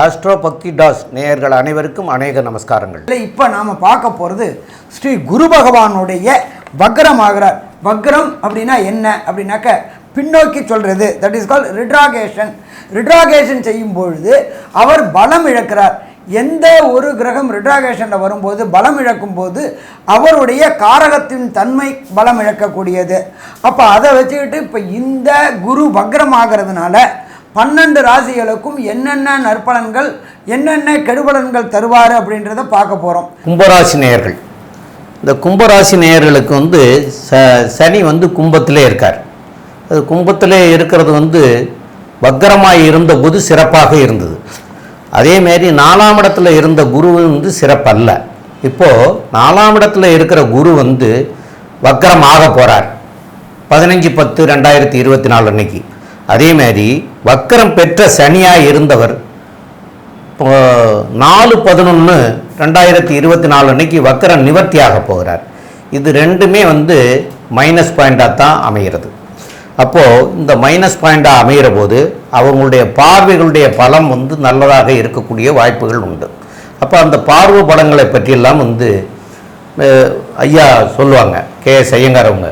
Astro பக்தி toss நேயர்கள் அனைவருக்கும் அநேக நமஸ்காரங்கள். இல்லை இப்போ நாம் பார்க்க போகிறது ஸ்ரீ குரு பகவானுடைய வக்ரம் ஆகிறார் வக்ரம் அப்படின்னா என்ன அப்படின்னாக்க பின்னோக்கி சொல்கிறது தட் இஸ் கால் ரிட்ராகேஷன் ரிட்ராகேஷன் செய்யும் பொழுது அவர் பலம் இழக்கிறார். எந்த ஒரு கிரகம் ரிட்ராகேஷனில் வரும்போது பலம் இழக்கும் போது அவருடைய காரகத்தின் தன்மை பலம் இழக்கக்கூடியது. அப்போ அதை வச்சுக்கிட்டு இப்போ இந்த குரு வக்ரம் ஆகிறதுனால பன்னெண்டு ராசிகளுக்கும் என்னென்ன நற்பலன்கள் என்னென்ன கெடுபலன்கள் தருவார் அப்படின்றத பார்க்க போகிறோம் கும்பராசி நேயர்கள். இந்த கும்பராசி நேயர்களுக்கு வந்து ச சனி வந்து கும்பத்திலே இருக்கார். அது கும்பத்திலே இருக்கிறது வந்து வக்கரமாக இருந்தபோது சிறப்பாக இருந்தது. அதேமாரி நாலாம் இடத்துல இருந்த குரு வந்து சிறப்பல்ல. இப்போது நாலாம் இடத்துல இருக்கிற குரு வந்து வக்கரமாக போகிறார் பதினஞ்சு பத்து ரெண்டாயிரத்தி இருபத்தி நாலு அன்னைக்கு. அதே மாதிரி வக்கரம் பெற்ற சனியாக இருந்தவர் நாலு பதினொன்று ரெண்டாயிரத்தி இருபத்தி நாலு அன்னைக்கு வக்கரம் நிவர்த்தியாக போகிறார். இது ரெண்டுமே வந்து மைனஸ் பாயிண்டாக தான் அமைகிறது. அப்போது இந்த மைனஸ் பாயிண்டாக அமைகிற போது அவங்களுடைய பார்வைகளுடைய பலம் வந்து நல்லதாக இருக்கக்கூடிய வாய்ப்புகள் உண்டு. அப்போ அந்த பார்வை பலங்களை பற்றியெல்லாம் வந்து ஐயா சொல்லுவாங்க கே எஸ் ஐயங்கார் அவங்க.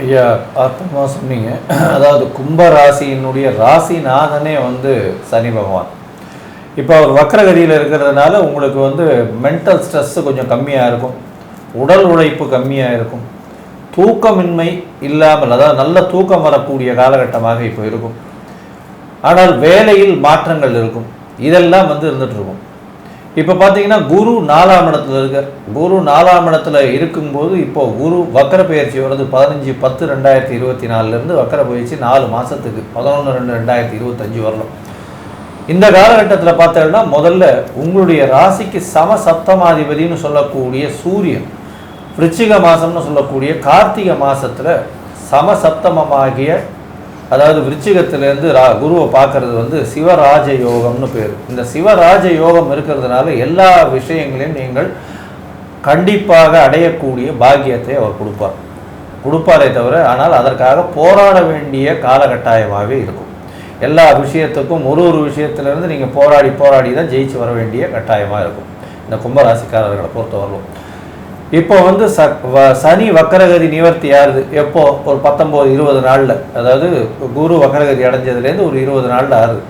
ஐயா அற்புதமாக சொன்னீங்க. அதாவது கும்ப ராசியினுடைய ராசிநாதனே வந்து சனி பகவான். இப்போ அவர் வக்கரகதியில் இருக்கிறதுனால உங்களுக்கு வந்து மென்டல் ஸ்ட்ரெஸ்ஸு கொஞ்சம் கம்மியாக இருக்கும். உடல் உழைப்பு கம்மியாக இருக்கும். தூக்கமின்மை இல்லாமல் அதாவது நல்ல தூக்கம் வரக்கூடிய காலகட்டமாக இப்போ இருக்கும். ஆனால் வேலையில் மாற்றங்கள் இருக்கும். இதெல்லாம் வந்து இருந்துகிட்ருக்கும் இப்போ பார்த்தீங்கன்னா குரு நாலாம் இடத்துல இருக்கார். குரு நாலாம் இடத்துல இருக்கும்போது இப்போ குரு வக்கர பயிற்சி வருது பதினஞ்சு பத்து ரெண்டாயிரத்தி இருபத்தி நாலுலேருந்து வக்கர பயிற்சி நாலு மாதத்துக்கு பதினொன்று ரெண்டு ரெண்டாயிரத்தி இருபத்தஞ்சு வரலாம் இந்த காலகட்டத்தில் பார்த்தோம்னா முதல்ல உங்களுடைய ராசிக்கு சம சப்தமாதிபதினு சொல்லக்கூடிய சூரியன் விருச்சிக மாதம்னு சொல்லக்கூடிய கார்த்திகை மாதத்தில் சம சப்தமமாகிய அதாவது விருச்சிகத்திலேருந்து ரா குருவை பார்க்கறது வந்து சிவராஜ யோகம்னு பேர். இந்த சிவராஜ யோகம் இருக்கிறதுனால எல்லா விஷயங்களையும் நீங்கள் கண்டிப்பாக அடையக்கூடிய பாக்கியத்தை அவர் கொடுப்பார். கொடுப்பாரே தவிர ஆனால் அதற்காக போராட வேண்டிய காலகட்டாயமாகவே இருக்கும். எல்லா விஷயத்துக்கும் ஒரு ஒரு விஷயத்திலேருந்து நீங்கள் போராடி போராடி தான் ஜெயிச்சு வர வேண்டிய கட்டாயமாக இருக்கும். இந்த கும்பராசிக்காரர்களை பொறுத்தவரையிலும். இப்போ வந்து ச வ- சனி வக்கரகதி நிவர்த்தி ஆறுது எப்போ? ஒரு பத்தொம்போது இருபது நாளில். அதாவது குரு வக்கரகதி அடைஞ்சதுலேருந்து ஒரு இருபது நாளில் ஆறுது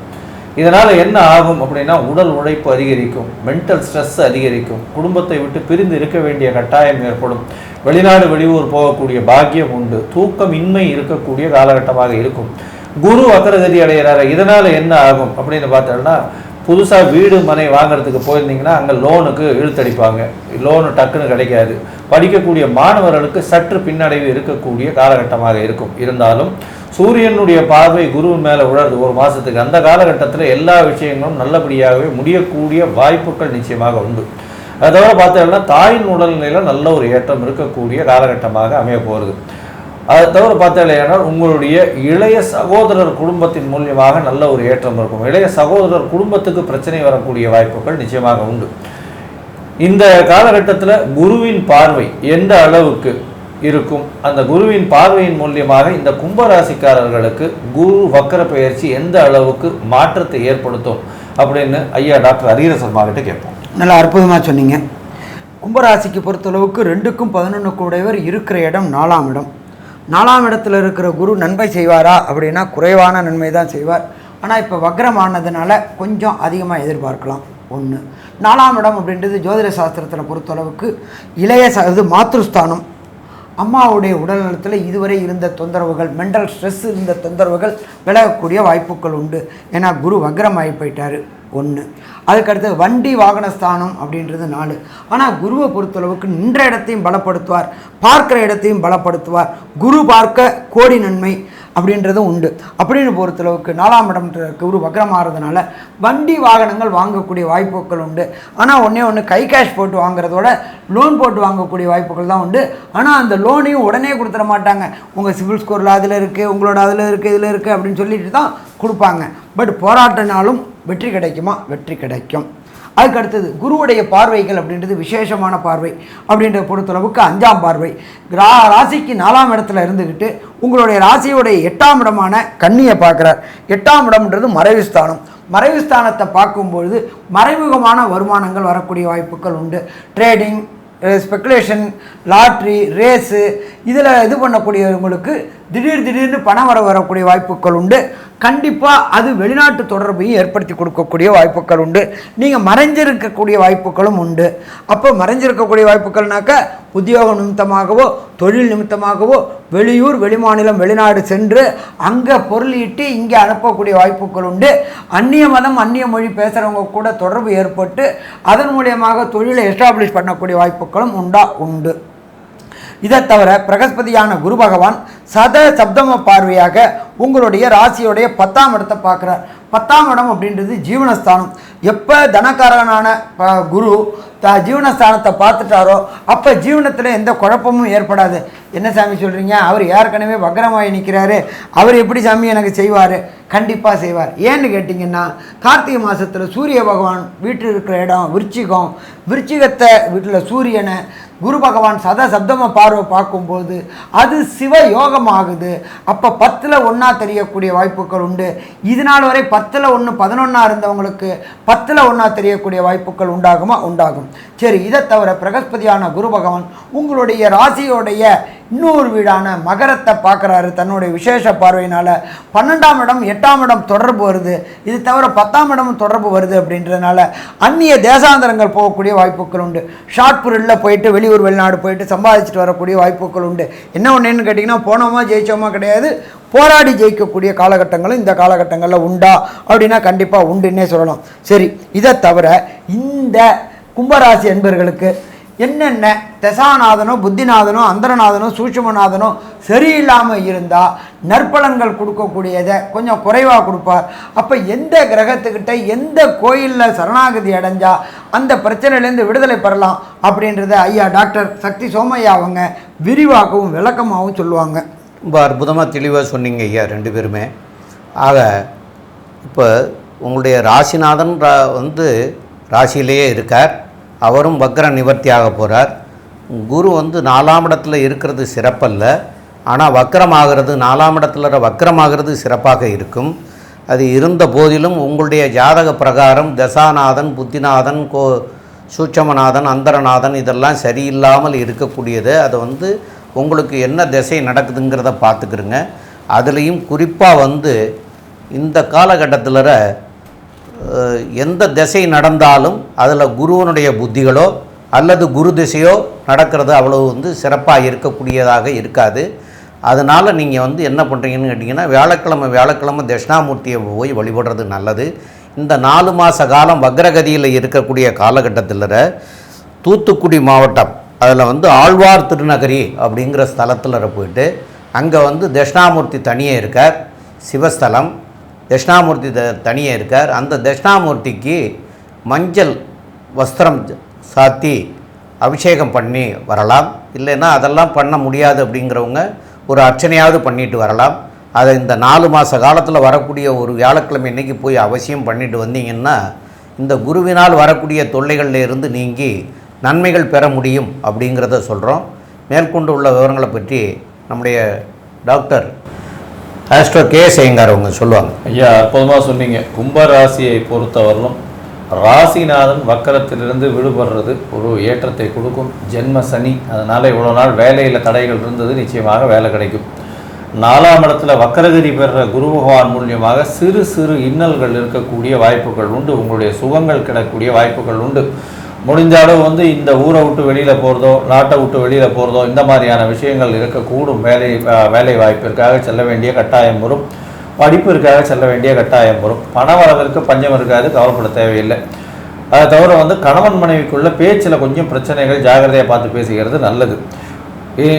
இதனால் என்ன ஆகும் அப்படின்னா உடல் உழைப்பு அதிகரிக்கும் மென்டல் ஸ்ட்ரெஸ் அதிகரிக்கும் குடும்பத்தை விட்டு பிரிந்து இருக்க வேண்டிய கட்டாயம் ஏற்படும். வெளிநாடு வெளியூர் போகக்கூடிய பாக்கியம் உண்டு. தூக்கம் இன்மை இருக்கக்கூடிய காலகட்டமாக இருக்கும். குரு வக்கரகதி அடைகிறாரு இதனால் என்ன ஆகும் அப்படின்னு பார்த்தோம்னா புதுசாக வீடு மனை வாங்குறதுக்கு போயிருந்தீங்கன்னா அங்கே லோனுக்கு இழுத்தடிப்பாங்க. லோனு டக்குன்னு கிடைக்காது. படிக்கக்கூடிய மாணவர்களுக்கு சற்று பின்னடைவு இருக்கக்கூடிய காலகட்டமாக இருக்கும். இருந்தாலும் சூரியனுடைய பார்வை குரு மேலே உழறது ஒரு மாதத்துக்கு அந்த காலகட்டத்தில் எல்லா விஷயங்களும் நல்லபடியாகவே முடியக்கூடிய வாய்ப்புகள் நிச்சயமாக உண்டு. அதை தவிர பார்த்தோம்னா தாயின் உடல்நிலையில் நல்ல ஒரு ஏற்றம் இருக்கக்கூடிய காலகட்டமாக அமைய போகிறது அதை தவிர பார்த்தாலேயானால் உங்களுடைய இளைய சகோதரர் குடும்பத்தின் மூலியமாக நல்ல ஒரு ஏற்றம் இருக்கும். இளைய சகோதரர் குடும்பத்துக்கு பிரச்சனை வரக்கூடிய வாய்ப்புகள் நிச்சயமாக உண்டு. இந்த காலகட்டத்தில் குருவின் பார்வை எந்த அளவுக்கு இருக்கும்? அந்த குருவின் பார்வையின் மூலியமாக இந்த கும்பராசிக்காரர்களுக்கு குரு வக்கர பயிற்சி எந்த அளவுக்கு மாற்றத்தை ஏற்படுத்தும் அப்படின்னு ஐயா டாக்டர் ஹரிஹரசர்மா கிட்ட கேட்போம். நல்லா அற்புதமாக சொன்னீங்க. கும்பராசிக்கு பொறுத்தளவுக்கு ரெண்டுக்கும் பதினொன்று உடையவர் இருக்கிற இடம் நாலாம் இடம். நாலாம் இடத்துல இருக்கிற குரு நன்மை செய்வாரா அப்படின்னா குறைவான நன்மை தான் செய்வார். ஆனால் இப்போ வக்ரம் ஆனதுனால கொஞ்சம் அதிகமாக எதிர்பார்க்கலாம். ஒன்று நாலாம் இடம் அப்படின்றது ஜோதிட சாஸ்திரத்தில் பொறுத்தளவுக்கு இளைய ச இது மாத்ருஸ்தானம். அம்மாவுடைய உடல்நலத்தில் இதுவரை இருந்த தொந்தரவுகள் மென்டல் ஸ்ட்ரெஸ் இருந்த தொந்தரவுகள் விலகக்கூடிய வாய்ப்புகள் உண்டு. ஏன்னா குரு வக்ரமாகி போயிட்டார். ஒன்று அதுக்கடுத்து வண்டி வாகன ஸ்தானம் அப்படின்றது நாலு. ஆனால் குருவை பொறுத்தளவுக்கு நின்ற இடத்தையும் பலப்படுத்துவார் பார்க்குற இடத்தையும் பலப்படுத்துவார். குரு பார்க்க கோடி நன்மை. அப்படின்றதும் உண்டு. அப்படின்னு பொறுத்தளவுக்கு நாலாம் இடம்ன்ற குரு வக்ரமாகிறதுனால வண்டி வாகனங்கள் வாங்கக்கூடிய வாய்ப்புகள் உண்டு. ஆனால் ஒன்றே ஒன்று கை கேஷ் போட்டு வாங்குறதோட லோன் போட்டு வாங்கக்கூடிய வாய்ப்புகள் தான் உண்டு. ஆனால் அந்த லோனையும் உடனே கொடுத்துட மாட்டாங்க. உங்கள் சிவில் ஸ்கோரில் அதில் இருக்குது உங்களோட அதில் இருக்குது இதில் இருக்குது அப்படின்னு சொல்லிட்டு தான் கொடுப்பாங்க. பட் போராட்டினாலும் வெற்றி கிடைக்குமா? வெற்றி கிடைக்கும். அதுக்கு அடுத்தது குருவுடைய பார்வைகள் அப்படின்றது விசேஷமான பார்வை அப்படின்ற பொறுத்தளவுக்கு அஞ்சாம் பார்வை. ரா ராசிக்கு நாலாம் இடத்துல இருந்துக்கிட்டு உங்களுடைய ராசியுடைய எட்டாம் இடமான கன்னியை பார்க்குறார். எட்டாம் இடம்ன்றது மறைவு ஸ்தானம். மறைவு ஸ்தானத்தை பார்க்கும்பொழுது மறைமுகமான வருமானங்கள் வரக்கூடிய வாய்ப்புகள் உண்டு. ட்ரேடிங் ஸ்பெக்குலேஷன் லாட்ரி ரேஸு இதில் இது பண்ணக்கூடியவங்களுக்கு திடீர் திடீர்னு பணம் வர வரக்கூடிய வாய்ப்புகள் உண்டு. கண்டிப்பாக அது வெளிநாட்டு தொடர்பையும் ஏற்படுத்தி கொடுக்கக்கூடிய வாய்ப்புகள் உண்டு. நீங்கள் மறைஞ்சிருக்கக்கூடிய வாய்ப்புகளும் உண்டு. அப்போ மறைஞ்சிருக்கக்கூடிய வாய்ப்புகள்னாக்க உத்தியோக நிமித்தமாகவோ தொழில் நிமித்தமாகவோ வெளியூர் வெளிமாநிலம் வெளிநாடு சென்று அங்கே பொருளீட்டு இங்கே அனுப்பக்கூடிய வாய்ப்புகள் உண்டு. அந்நிய மதம் அந்நிய மொழி பேசுகிறவங்க கூட தொடர்பு ஏற்பட்டு அதன் மூலியமாக தொழிலை எஸ்டாப்ளிஷ் பண்ணக்கூடிய வாய்ப்புகளும் உண்டா உண்டு. இதை தவிர பிரகஸ்பதியான குரு பகவான் சத சப்தம பார்வையாக உங்களுடைய ராசியோடைய பத்தாம் இடத்தை பார்க்குறார். பத்தாம் இடம் அப்படின்றது ஜீவனஸ்தானம். எப்போ தனக்காரகனான குரு த ஜீவனஸ்தானத்தை பார்த்துட்டாரோ அப்போ ஜீவனத்தில் எந்த குழப்பமும் ஏற்படாது. என்ன சாமி சொல்கிறீங்க அவர் ஏற்கனவே வக்ரமாகி நிற்கிறாரு அவர் எப்படி சாமி எனக்கு செய்வார்? கண்டிப்பாக செய்வார். ஏன்னு கேட்டிங்கன்னா கார்த்திகை மாதத்தில் சூரிய பகவான் வீட்டில் இருக்கிற இடம் விருச்சிகம். விருச்சிகத்தை வீட்டில் சூரியனை குரு பகவான் சத சப்தம பார்வை பார்க்கும்போது அது சிவ யோகம் ஆகுது அப்போ பத்தில் ஒன்றா தெரியக்கூடிய வாய்ப்புகள் உண்டு. இது நாள் வரை பத்தில் ஒன்று பதினொன்றா இருந்தவங்களுக்கு பத்தில் ஒன்றா தெரியக்கூடிய வாய்ப்புகள் உண்டாகுமா? உண்டாகும். சரி இதை தவிர பிரகஸ்பதியான குரு பகவான் உங்களுடைய ராசியோடைய இன்னொரு வீடான மகரத்தை பார்க்குறாரு. தன்னுடைய விசேஷ பார்வையினால் பன்னெண்டாம் இடம் எட்டாம் இடம் தொடர்பு வருது. இது தவிர பத்தாம் இடமும் தொடர்பு வருது அப்படின்றதுனால அந்நிய தேசாந்தரங்கள் போகக்கூடிய வாய்ப்புகள் உண்டு. ஷார்ட் பீரியடில் போயிட்டு வெளியூர் வெளிநாடு போயிட்டு சம்பாதிச்சுட்டு வரக்கூடிய வாய்ப்புகள் உண்டு. என்ன ஒன்றுன்னு கேட்டிங்கன்னா போனோமா ஜெயிச்சோமா கிடையாது. போராடி ஜெயிக்கக்கூடிய காலகட்டங்களும் இந்த காலகட்டங்களில் உண்டா அப்படின்னா கண்டிப்பாக உண்டுன்னே சொல்லலாம். சரி இதை தவிர இந்த கும்பராசி என்பர்களுக்கு என்னென்ன தசாநாதனோ புத்திநாதனோ அந்தரநாதனோ சூட்சமநாதனோ சரியில்லாமல் இருந்தால் நற்பலன்கள் கொடுக்கக்கூடியதை கொஞ்சம் குறைவாக கொடுப்பார். அப்போ எந்த கிரகத்துக்கிட்ட எந்த கோயிலில் சரணாகதி அடைஞ்சால் அந்த பிரச்சனையிலேருந்து விடுதலை பெறலாம் அப்படின்றத ஐயா டாக்டர் சக்தி சோமையா அவங்க விரிவாகவும் விளக்கமாகவும் சொல்லுவாங்க. ரொம்ப அற்புதமாக தெளிவாக சொன்னீங்க ஐயா ரெண்டு பேருமே. ஆக இப்போ உங்களுடைய ராசிநாதன் வந்து ராசியிலேயே இருக்கார். அவரும் வக்ர நிவர்த்தி ஆக போகிறார் குரு வந்து நாலாம் இடத்துல இருக்கிறது சிறப்பல்ல. ஆனால் வக்கரமாகிறது நாலாம் இடத்துல வக்கரமாகிறது சிறப்பாக இருக்கும். அது இருந்த போதிலும் உங்களுடைய ஜாதக பிரகாரம் தசாநாதன் புத்திநாதன் கோ சூட்சமநாதன் அந்தரநாதன் இதெல்லாம் சரியில்லாமல் இருக்கக்கூடியது. அதை வந்து உங்களுக்கு என்ன திசை நடக்குதுங்கிறத பார்த்துக்கிறங்க அதுலேயும் குறிப்பாக வந்து இந்த காலகட்டத்தில் எந்த திசை நடந்தாலும் அதில் குருவனுடைய புத்திகளோ அல்லது குரு திசையோ நடக்கிறது அவ்வளவு வந்து சிறப்பாக இருக்கக்கூடியதாக இருக்காது. அதனால் நீங்கள் வந்து என்ன பண்ணுறீங்கன்னு கேட்டிங்கன்னா வியாழக்கிழமை வியாழக்கிழமை தட்சிணாமூர்த்தியை போய் வழிபடுறது நல்லது. இந்த நாலு மாத காலம் வக்ரகதியில் இருக்கக்கூடிய காலகட்டத்தில் தூத்துக்குடி மாவட்டம் அதில் வந்து ஆழ்வார் திருநகரி அப்படிங்கிற ஸ்தலத்தில் போயிட்டு அங்கே வந்து தட்சிணாமூர்த்தி தனியே இருக்கார். சிவஸ்தலம் தட்சிணாமூர்த்தி த தனியே இருக்கார். அந்த தட்சிணாமூர்த்திக்கு மஞ்சள் வஸ்திரம் சாத்தி அபிஷேகம் பண்ணி வரலாம். இல்லைன்னா அதெல்லாம் பண்ண முடியாது அப்படிங்கிறவங்க ஒரு அர்ச்சனையாவது பண்ணிட்டு வரலாம். அதை இந்த நாலு மாத காலத்தில் வரக்கூடிய ஒரு வியாழக்கிழமை இன்னைக்கு போய் அவசியம் பண்ணிட்டு வந்தீங்கன்னா இந்த குருவினால் வரக்கூடிய தொல்லைகளில் இருந்து நீங்கி நன்மைகள் பெற முடியும் அப்படிங்கிறத சொல்கிறோம் மேற்கொண்டு உள்ள விவரங்களை பற்றி நம்முடைய டாக்டர் ஆஸ்ட்ரோ கே சேங்கார் அவங்க சொல்லுவாங்க. ஐயா அற்புதமாக சொன்னீங்க. கும்பராசியை பொறுத்தவரையிலும் ராசிநாதன் வக்கரத்திலிருந்து விடுபடுறது ஒரு ஏற்றத்தை கொடுக்கும். ஜென்ம சனி அதனால் இவ்வளோ நாள் வேலையில் தடைகள் இருந்தது நிச்சயமாக வேலை கிடைக்கும். நாலாம் இடத்துல வக்கரகிரி பெறுகிற குரு பகவான் மூலியமாக சிறு சிறு இன்னல்கள் இருக்கக்கூடிய வாய்ப்புகள் உண்டு. உங்களுடைய சுகங்கள் கிடக்கூடிய வாய்ப்புகள் உண்டு. முடிஞ்ச அளவு வந்து இந்த ஊரை விட்டு வெளியில் போகிறதோ நாட்டை விட்டு வெளியில் போகிறதோ இந்த மாதிரியான விஷயங்கள் இருக்கக்கூடும். வேலை வேலை வாய்ப்பிற்காக செல்ல வேண்டிய கட்டாயம் வரும். படிப்பிற்காக செல்ல வேண்டிய கட்டாயம் வரும். பண வரவிற்கு பஞ்சம் இருக்காது கவலைப்பட தேவையில்லை. அதை தவிர வந்து கணவன் மனைவிக்குள்ள பேச்சில் கொஞ்சம் பிரச்சனைகள் ஜாகிரதையாக பார்த்து பேசுகிறது நல்லது.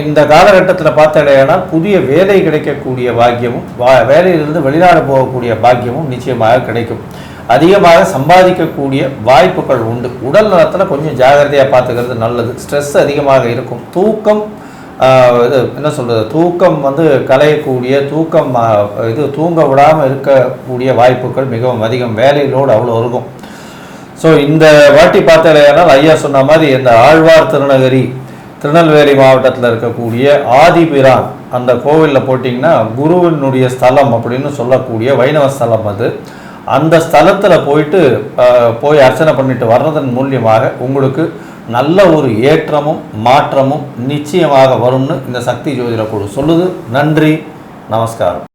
இந்த காலகட்டத்தில் பார்த்தாலேயானால் புதிய வேலை கிடைக்கக்கூடிய பாக்கியமும் வா வேலையிலிருந்து வெளிநாடு போகக்கூடிய பாக்கியமும் நிச்சயமாக கிடைக்கும். அதிகமாக சம்பாதிக்கக்கூடிய வாய்ப்புகள் உண்டு. உடல் நலத்தில் கொஞ்சம் ஜாகிரதையாக பார்த்துக்கிறது நல்லது. ஸ்ட்ரெஸ் அதிகமாக இருக்கும். தூக்கம் இது என்ன சொல்கிறது தூக்கம் வந்து கலையக்கூடிய தூக்கம் இது தூங்க விடாமல் இருக்கக்கூடிய வாய்ப்புகள் மிகவும் அதிகம். வேலையிலோடு அவ்வளோ இருக்கும். ஸோ இந்த வாட்டி பார்த்தாலேயானால் ஐயா சொன்ன மாதிரி இந்த ஆழ்வார் திருநகரி திருநெல்வேலி மாவட்டத்தில் இருக்கக்கூடிய ஆதிபிரான் அந்த கோவிலில் போட்டிங்கன்னா குருவினுடைய ஸ்தலம் அப்படின்னு சொல்லக்கூடிய வைணவ ஸ்தலம் அது. அந்த ஸ்தலத்தில் போயிட்டு போய் அர்ச்சனை பண்ணிட்டு வர்றதன் மூலியமாக உங்களுக்கு நல்ல ஒரு ஏற்றமும் மாற்றமும் நிச்சயமாக வரும்னு இந்த சக்தி ஜோதிட குழு சொல்லுது. நன்றி நமஸ்காரம்.